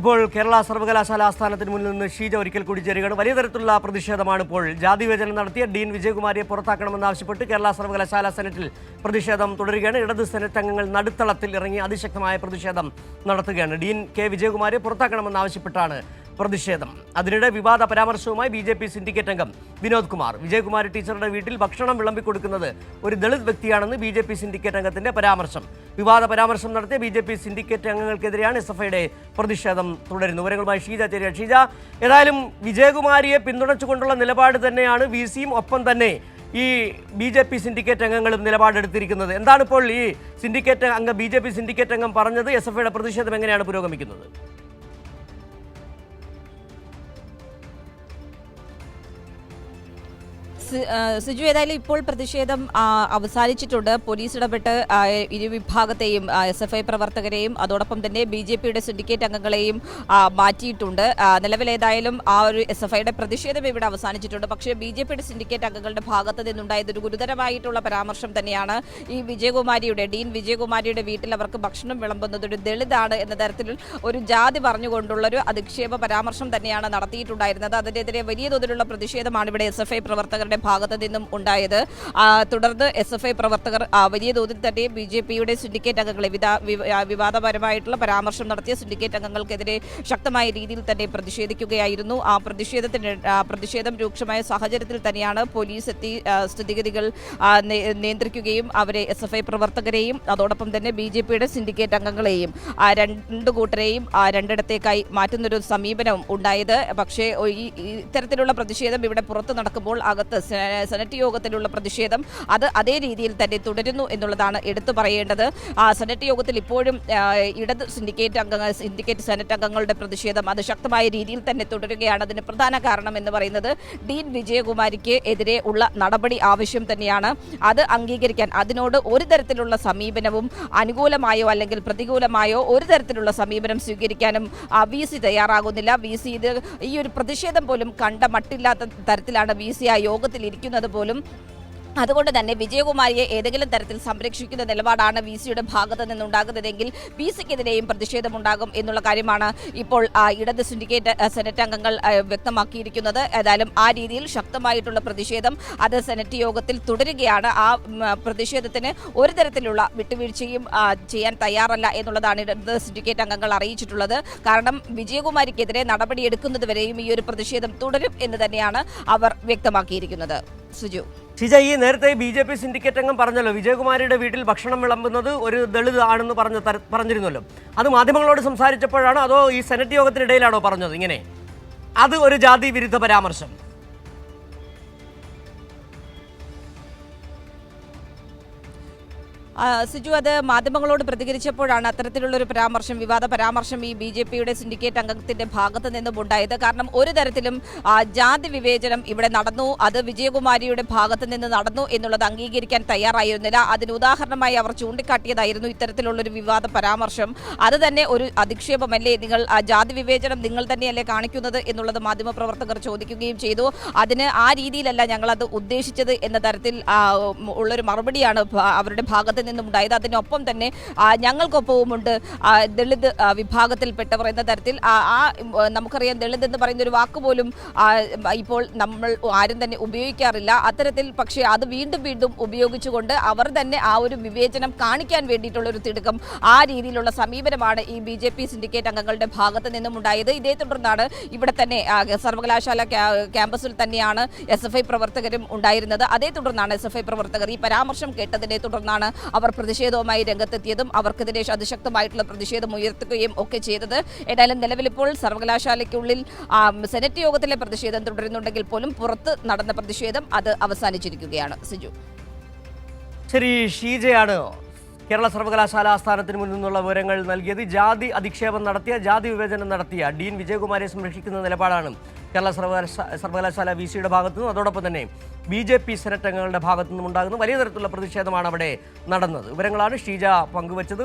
ഇപ്പോൾ കേരള സർവകലാശാല ആസ്ഥാനത്തിന് മുന്നിൽ നിന്ന് ഷീജ ഒരിക്കൽ കൂടി ചേരുകയാണ്. വലിയ തരത്തിലുള്ള പ്രതിഷേധമാണ് ഇപ്പോൾ ജാതി വിവേചനം നടത്തിയ ഡീൻ വിജയകുമാരിയെ പുറത്താക്കണമെന്നാവശ്യപ്പെട്ട് കേരള സർവകലാശാല സെനറ്റിൽ പ്രതിഷേധം തുടരുകയാണ്. ഇടത് സെനറ്റ് അംഗങ്ങൾ നടുത്തളത്തിൽ ഇറങ്ങി അതിശക്തമായ പ്രതിഷേധം നടത്തുകയാണ്. ഡീൻ കെ വിജയകുമാരിയെ പുറത്താക്കണമെന്നാവശ്യപ്പെട്ടാണ് പ്രതിഷേധം. അതിനിടെ വിവാദ പരാമർശവുമായി ബി ജെ പി സിൻഡിക്കേറ്റ് അംഗം വിനോദ് കുമാർ. വിജയകുമാർ ടീച്ചറുടെ വീട്ടിൽ ഭക്ഷണം വിളമ്പിക്കൊടുക്കുന്നത് ഒരു ദളിത് വ്യക്തിയാണെന്ന് ബി ജെ പി സിൻഡിക്കേറ്റ് അംഗത്തിന്റെ പരാമർശം. വിവാദ പരാമർശം നടത്തിയ ബി ജെ പി സിൻഡിക്കേറ്റ് അംഗങ്ങൾക്കെതിരെയാണ് എസ് എഫ് ഐയുടെ പ്രതിഷേധം തുടരുന്നു വിവരങ്ങളുമായി ഷീജ ചെറിയ ഷീജ ഏതായാലും വിജയകുമാരിയെ പിന്തുണച്ചുകൊണ്ടുള്ള നിലപാട് തന്നെയാണ് വി സിയും ഒപ്പം തന്നെ ഈ ബി ജെ പി സിൻഡിക്കേറ്റ് അംഗങ്ങളും നിലപാടെടുത്തിരിക്കുന്നത്. എന്താണ് ഇപ്പോൾ ഈ സിൻഡിക്കേറ്റ് അംഗം ബി ജെ പി സിൻഡിക്കേറ്റ് അംഗം പറഞ്ഞത്? എസ് എഫ് ഐയുടെ പ്രതിഷേധം എങ്ങനെയാണ് പുരോഗമിക്കുന്നത്? സിജു ഏതായാലും ഇപ്പോൾ പ്രതിഷേധം അവസാനിച്ചിട്ടുണ്ട്. പോലീസ് ഇടപെട്ട് ഇരുവിഭാഗത്തെയും എസ് എഫ് ഐ പ്രവർത്തകരെയും അതോടൊപ്പം തന്നെ ബി ജെ പിയുടെ സിൻഡിക്കേറ്റ് അംഗങ്ങളെയും മാറ്റിയിട്ടുണ്ട്. നിലവിലേതായാലും ആ ഒരു എസ് എഫ് ഐയുടെ പ്രതിഷേധം ഇവിടെ അവസാനിച്ചിട്ടുണ്ട്. പക്ഷേ ബി ജെ പിയുടെ സിൻഡിക്കേറ്റ് അംഗങ്ങളുടെ ഭാഗത്ത് നിന്നുണ്ടായത് ഒരു ഗുരുതരമായിട്ടുള്ള പരാമർശം തന്നെയാണ് ഈ വിജയകുമാരിയുടെ ഡീൻ വിജയകുമാരിയുടെ വീട്ടിൽ അവർക്ക് ഭക്ഷണം വിളമ്പുന്നത് ഒരു ദളിതാണ് എന്ന തരത്തിൽ ഒരു ജാതി പറഞ്ഞുകൊണ്ടുള്ള ഒരു അധിക്ഷേപ പരാമർശം തന്നെയാണ് നടത്തിയിട്ടുണ്ടായിരുന്നത്. അതിനെതിരെ വലിയ തോതിലുള്ള പ്രതിഷേധമാണ് ഇവിടെ എസ് എഫ് ഐ പ്രവർത്തകരുടെ ഭാഗത്ത് നിന്നും ഉണ്ടായത്. തുടർന്ന് എസ് എഫ് ഐ പ്രവർത്തകർ വലിയ തോതിൽ തന്നെ ബി ജെ പിയുടെ സിൻഡിക്കേറ്റ് അംഗങ്ങളെ വിവാദപരമായിട്ടുള്ള പരാമർശം നടത്തിയ സിൻഡിക്കേറ്റ് അംഗങ്ങൾക്കെതിരെ ശക്തമായ രീതിയിൽ തന്നെ പ്രതിഷേധിക്കുകയായിരുന്നു. ആ പ്രതിഷേധത്തിന് പ്രതിഷേധം രൂക്ഷമായ സാഹചര്യത്തിൽ തന്നെയാണ് പോലീസ് എത്തി സ്ഥിതിഗതികൾ നിയന്ത്രിക്കുകയും അവരെ എസ് എഫ് ഐ പ്രവർത്തകരെയും അതോടൊപ്പം തന്നെ ബി ജെ പിയുടെ സിൻഡിക്കേറ്റ് അംഗങ്ങളെയും രണ്ട് കൂട്ടരെയും രണ്ടിടത്തേക്കായി മാറ്റുന്നൊരു സമീപനം ഉണ്ടായത്. പക്ഷേ ഈ ഇത്തരത്തിലുള്ള പ്രതിഷേധം ഇവിടെ പുറത്ത് നടക്കുമ്പോൾ അകത്ത് സെനറ്റ് യോഗത്തിലുള്ള പ്രതിഷേധം അത് അതേ രീതിയിൽ തന്നെ തുടരുന്നു എന്നുള്ളതാണ് എടുത്തു പറയേണ്ടത്. സെനറ്റ് യോഗത്തിൽ ഇപ്പോഴും ഇടത് സിൻഡിക്കേറ്റ് അംഗങ്ങൾ സിൻഡിക്കേറ്റ് സെനറ്റ് അംഗങ്ങളുടെ പ്രതിഷേധം അത് ശക്തമായ രീതിയിൽ തന്നെ തുടരുകയാണ്. അതിന് പ്രധാന കാരണം എന്ന് പറയുന്നത് ഡീൻ വിജയകുമാരിക്ക് എതിരെ ഉള്ള നടപടി ആവശ്യം തന്നെയാണ്. അത് അംഗീകരിക്കാൻ അതിനോട് ഒരു തരത്തിലുള്ള സമീപനവും അനുകൂലമായോ അല്ലെങ്കിൽ പ്രതികൂലമായോ ഒരു തരത്തിലുള്ള സമീപനം സ്വീകരിക്കാനും വി സി തയ്യാറാകുന്നില്ല. വി സി ഇത് ഈ ഒരു പ്രതിഷേധം പോലും കണ്ട മട്ടില്ലാത്ത തരത്തിലാണ് വി സി ആ യോഗത്തിൽ ഇരിക്കുന്നത് പോലും അതുകൊണ്ട് തന്നെ വിജയകുമാരിയെ ഏതെങ്കിലും തരത്തിൽ സംരക്ഷിക്കുന്ന നിലപാടാണ് വി സിയുടെ ഭാഗത്ത് നിന്നുണ്ടാകുന്നതെങ്കിൽ വി സിക്കെതിരെയും പ്രതിഷേധമുണ്ടാകും എന്നുള്ള കാര്യമാണ് ഇപ്പോൾ ഇടത് സിൻഡിക്കേറ്റ് സെനറ്റ് അംഗങ്ങൾ വ്യക്തമാക്കിയിരിക്കുന്നത്. ഏതായാലും ആ രീതിയിൽ ശക്തമായിട്ടുള്ള പ്രതിഷേധം അത് സെനറ്റ് യോഗത്തിൽ തുടരുകയാണ്. ആ പ്രതിഷേധത്തിന് ഒരു തരത്തിലുള്ള വിട്ടുവീഴ്ചയും ചെയ്യാൻ തയ്യാറല്ല എന്നുള്ളതാണ് ഇടത് സിൻഡിക്കേറ്റ് അംഗങ്ങൾ അറിയിച്ചിട്ടുള്ളത്. കാരണം വിജയകുമാരിക്കെതിരെ നടപടിയെടുക്കുന്നതുവരെയും ഈ ഒരു പ്രതിഷേധം തുടരും എന്ന് തന്നെയാണ് അവർ വ്യക്തമാക്കിയിരിക്കുന്നത്. സുജു. ഷിജ ഈ നേരത്തെ ബി ജെ പി സിൻഡിക്കേറ്റ് അംഗം പറഞ്ഞല്ലോ വിജയകുമാരിയുടെ വീട്ടിൽ ഭക്ഷണം വിളമ്പുന്നത് ഒരു ദളിത് ആണെന്ന് പറഞ്ഞ പറഞ്ഞിരുന്നല്ലോ. അത് മാധ്യമങ്ങളോട് സംസാരിച്ചപ്പോഴാണോ അതോ ഈ സെനറ്റ് യോഗത്തിനിടയിലാണോ പറഞ്ഞത് ഇങ്ങനെ? അത് ഒരു ജാതി വിരുദ്ധ പരാമർശം. സിജു അത് മാധ്യമങ്ങളോട് പ്രതികരിച്ചപ്പോഴാണ് അത്തരത്തിലുള്ളൊരു പരാമർശം വിവാദ പരാമർശം ഈ ബി ജെ പിയുടെ സിൻഡിക്കേറ്റ് അംഗത്തിന്റെ ഭാഗത്ത് നിന്നും ഉണ്ടായത്. കാരണം ഒരു തരത്തിലും ജാതി വിവേചനം ഇവിടെ നടന്നു അത് വിജയകുമാരിയുടെ ഭാഗത്ത് നിന്ന് നടന്നു എന്നുള്ളത് അംഗീകരിക്കാൻ തയ്യാറായിരുന്നില്ല. അതിന് ഉദാഹരണമായി അവർ ചൂണ്ടിക്കാട്ടിയതായിരുന്നു ഇത്തരത്തിലുള്ളൊരു വിവാദ പരാമർശം. അത് തന്നെ ഒരു അധിക്ഷേപമല്ലേ? നിങ്ങൾ ജാതി വിവേചനം നിങ്ങൾ തന്നെയല്ലേ കാണിക്കുന്നത് എന്നുള്ളത് മാധ്യമപ്രവർത്തകർ ചോദിക്കുകയും ചെയ്തു. അതിന് ആ രീതിയിലല്ല ഞങ്ങളത് ഉദ്ദേശിച്ചത് എന്ന തരത്തിൽ ഉള്ളൊരു മറുപടിയാണ് അവരുടെ ഭാഗത്ത് നിന്നും ഉണ്ടായത് അതിനൊപ്പം തന്നെ ഞങ്ങൾക്കൊപ്പവുമുണ്ട് ദളിത് വിഭാഗത്തിൽപ്പെട്ടവർ എന്ന തരത്തിൽ. ആ, നമുക്കറിയാം ദളിത് എന്ന് പറയുന്ന ഒരു വാക്ക് പോലും ഇപ്പോൾ നമ്മൾ ആരും തന്നെ ഉപയോഗിക്കാറില്ല. അത്തരത്തിൽ പക്ഷേ അത് വീണ്ടും വീണ്ടും ഉപയോഗിച്ചുകൊണ്ട് അവർ തന്നെ ആ ഒരു വിവേചനം കാണിക്കാൻ വേണ്ടിയിട്ടുള്ള ഒരു തിടുക്കം ആ രീതിയിലുള്ള സമീപനമാണ് ഈ ബി ജെ പി സിൻഡിക്കേറ്റ് അംഗങ്ങളുടെ ഭാഗത്ത് നിന്നും ഉണ്ടായത് ഇതേ തുടർന്നാണ് ഇവിടെ തന്നെ സർവകലാശാല ക്യാമ്പസിൽ തന്നെയാണ് എസ് എഫ് ഐ പ്രവർത്തകരും ഉണ്ടായിരുന്നത്. അതേ തുടർന്നാണ് എസ് എഫ് ഐ പ്രവർത്തകർ ഈ പരാമർശം കേട്ടതിനെ തുടർന്നാണ് അവർ പ്രതിഷേധവുമായി രംഗത്തെത്തിയതും അവർക്കെതിരെ അതിശക്തമായിട്ടുള്ള പ്രതിഷേധം ഉയർത്തുകയും ഒക്കെ ചെയ്തത്. ഏതായാലും നിലവിലിപ്പോൾ സർവകലാശാലയ്ക്കുള്ളിൽ സെനറ്റ് യോഗത്തിലെ പ്രതിഷേധം തുടരുന്നുണ്ടെങ്കിൽ പോലും പുറത്ത് നടന്ന പ്രതിഷേധം അത് അവസാനിച്ചിരിക്കുകയാണ്. സിജു. ശരി ഷീജയാണ് കേരള സർവകലാശാല ആസ്ഥാനത്തിന് മുന്നിൽ നിന്നുള്ള വിവരങ്ങൾ നൽകിയത്. ജാതി അധിക്ഷേപം നടത്തിയ ജാതി വിവേചനം നടത്തിയ ഡീൻ വിജയകുമാരെ സംരക്ഷിക്കുന്ന നിലപാടാണ് കേരള സർവകലാശാല വി സിയുടെ ഭാഗത്തു നിന്നും അതോടൊപ്പം തന്നെ ബി ജെ പി സെനറ്റ് അംഗങ്ങളുടെ ഭാഗത്തു നിന്നും ഉണ്ടാകുന്ന വലിയ തരത്തിലുള്ള പ്രതിഷേധമാണ് അവിടെ നടന്നത്. വിവരങ്ങളാണ് ഷീജ പങ്കുവച്ചത്.